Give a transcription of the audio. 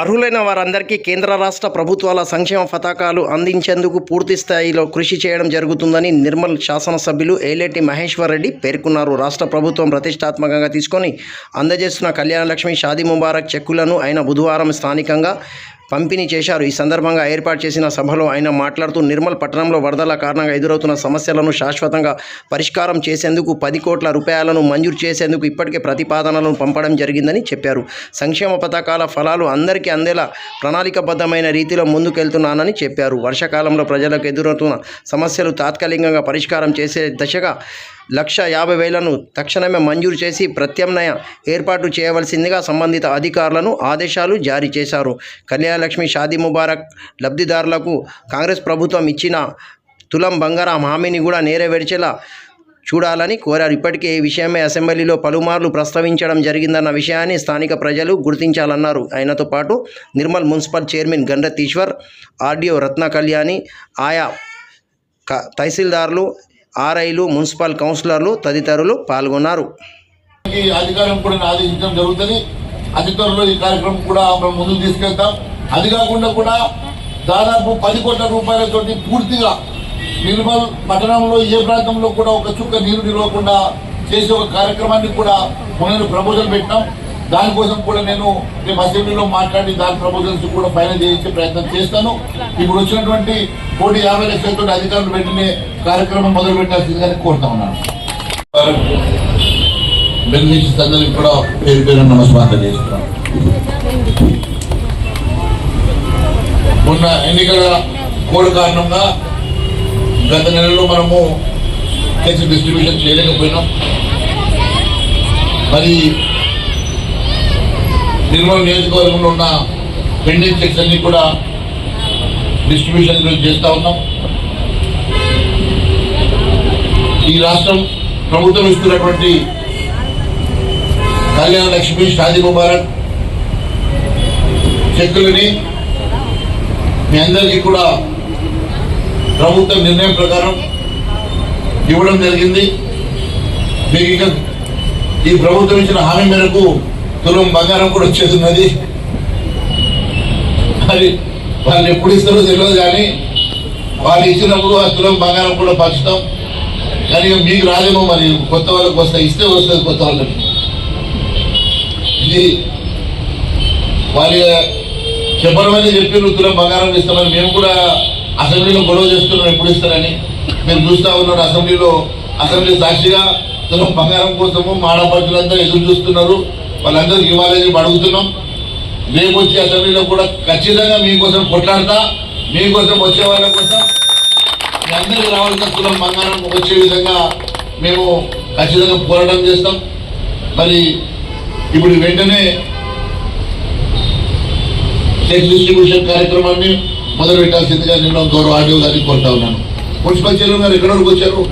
అర్హులైన వారందరికీ కేంద్ర రాష్ట్ర ప్రభుత్వాల సంక్షేమ పథకాలు అందించేందుకు పూర్తి స్థాయిలో కృషి చేయడం జరుగుతుందని నిర్మల్ శాసనసభ్యులు ఏలేటి మహేశ్వర్ రెడ్డి పేర్కొన్నారు. రాష్ట్ర ప్రభుత్వం ప్రతిష్టాత్మకంగా తీసుకొని అందజేస్తున్న కళ్యాణలక్ష్మి షాదీ ముబారక్ చెక్కులను ఆయన బుధవారం స్థానికంగా పంపిణీ చేశారు. ఈ సందర్భంగా ఏర్పాటు చేసిన సభలో ఆయన మాట్లాడుతూ నిర్మల్ పట్టణంలో వరదల కారణంగా ఎదురవుతున్న సమస్యలను శాశ్వతంగా పరిష్కారం చేసేందుకు పది కోట్ల రూపాయలను మంజూరు చేసేందుకు ఇప్పటికే ప్రతిపాదనలను పంపడం జరిగిందని చెప్పారు. సంక్షేమ పథకాల ఫలాలు అందరికీ అందేలా ప్రణాళికబద్ధమైన రీతిలో ముందుకెళ్తున్నానని చెప్పారు. వర్షాకాలంలో ప్రజలకు ఎదురవుతున్న సమస్యలు తాత్కాలికంగా పరిష్కారం చేసే దశగా లక్ష యాభై వేలను తక్షణమే మంజూరు చేసి ప్రత్యామ్నాయ ఏర్పాటు చేయవలసిందిగా సంబంధిత అధికారులను ఆదేశాలు జారీ చేశారు. కళ్యాణలక్ష్మి షాదీ ముబారక్ లబ్ధిదారులకు కాంగ్రెస్ ప్రభుత్వం ఇచ్చిన తులం బంగారం హామీని కూడా నేరవేర్చేలా చూడాలని కోరారు. ఇప్పటికే ఈ విషయమే అసెంబ్లీలో పలుమార్లు ప్రస్తావించడం జరిగిందన్న విషయాన్ని స్థానిక ప్రజలు గుర్తించాలన్నారు. ఆయనతో పాటు Nirmal municipal chairman Gandrath RDO Ratna Kalyani ఆయా క తహసీల్దార్లు ఆర్ఐలు మున్సిపల్ కౌన్సిలర్లు తదితరులు పాల్గొన్నారు. అధికారం కూడా ఆదేశించడం జరుగుతుంది? అధికారులు ఈ కార్యక్రమం కూడా మనం ముందుకు తీసుకెళ్తాం. అది కాకుండా కూడా దాదాపు పది కోట్ల రూపాయలతోటి పూర్తిగా నిర్మల్ పట్టణంలో ఏ ప్రాంతంలో కూడా ఒక చుక్క నీరు నిలవకుండా చేసే ఒక కార్యక్రమాన్ని కూడా మొన్న ప్రపోజల్ పెట్టినాం. దానికోసం కూడా నేను రేపు అసెంబ్లీలో మాట్లాడి దాని ప్రపోజల్స్ కూడా ఫైనల్ చేయించే ప్రయత్నం చేస్తాను. ఇప్పుడు వచ్చినటువంటి కోటి యాభై లక్షలతో అధికారులు పెట్టిన కార్యక్రమం మొదలు పెట్టాల్సిందని కోరుతా ఉన్నాను. బెనిఫిషరీస్ అందరికి కూడా పేరు పేరు నమస్కారం చేస్తున్నాను మొన్న ఎన్నికల కోడ్ కారణంగా గత నెలలో మనము కేసు డిస్ట్రిబ్యూషన్ చేయలేకపోయినాం. మరి నిర్మల్ నియోజకవర్గంలో ఉన్న పెండింగ్ చెక్స్ అన్ని కూడా డిస్ట్రిబ్యూషన్ చేస్తూ చేస్తా ఉన్నాం. ఈ రాష్ట్రం ప్రభుత్వం ఇస్తున్నటువంటి కళ్యాణ లక్ష్మి షాదీ ముబారక్ చెక్కులని మీ అందరికీ కూడా ప్రభుత్వం నిర్ణయం ప్రకారం ఇవ్వడం జరిగింది. మీకు ఈ ప్రభుత్వం ఇచ్చిన హామీ మేరకు తులం బంగారం కూడా వచ్చేస్తున్నది మరి వాళ్ళు ఎప్పుడు ఇస్తారో తెలియదు కానీ వాళ్ళు ఇచ్చినప్పుడు ఆ తులం బంగారం కూడా పంచుతాం. కానీ మీకు రాదేమో మరి కొత్త వాళ్ళకి వస్తాయి ఇస్తే వస్తుంది కొత్త వాళ్ళకి. ఇది వాళ్ళు చెప్పడమని చెప్పి తులం బంగారం ఇస్తామని మేము కూడా అసెంబ్లీలో గొడవ చేస్తున్నాం ఎప్పుడు ఇస్తారని. మేము చూస్తా ఉన్నారు అసెంబ్లీలో. అసెంబ్లీ సాక్షిగా తులం బంగారం కోసము మాడపడుతులంతా ఎదురు చూస్తున్నారు. వాళ్ళందరికీ ఇవ్వాలని అడుగుతున్నాం మేము వచ్చే అసెంబ్లీలో కూడా ఖచ్చితంగా మీకోసం కొట్లాడతా మీకోసం వచ్చే వాళ్ళ కోసం. మీ అందరికీ రావాల్సిన కులం బంగారం వచ్చే విధంగా మేము ఖచ్చితంగా పోరాటం చేస్తాం. మరి ఇప్పుడు వెంటనే చెక్ డిస్ట్రిబ్యూషన్ కార్యక్రమాన్ని మొదలు పెట్టాల్సిందిగా నిన్న గౌరవ ఆడియో గారిని కోరుతా ఉన్నాను. మున్సిపల్ చైర్మన్ గారు ఎక్కడ వరకు వచ్చారు?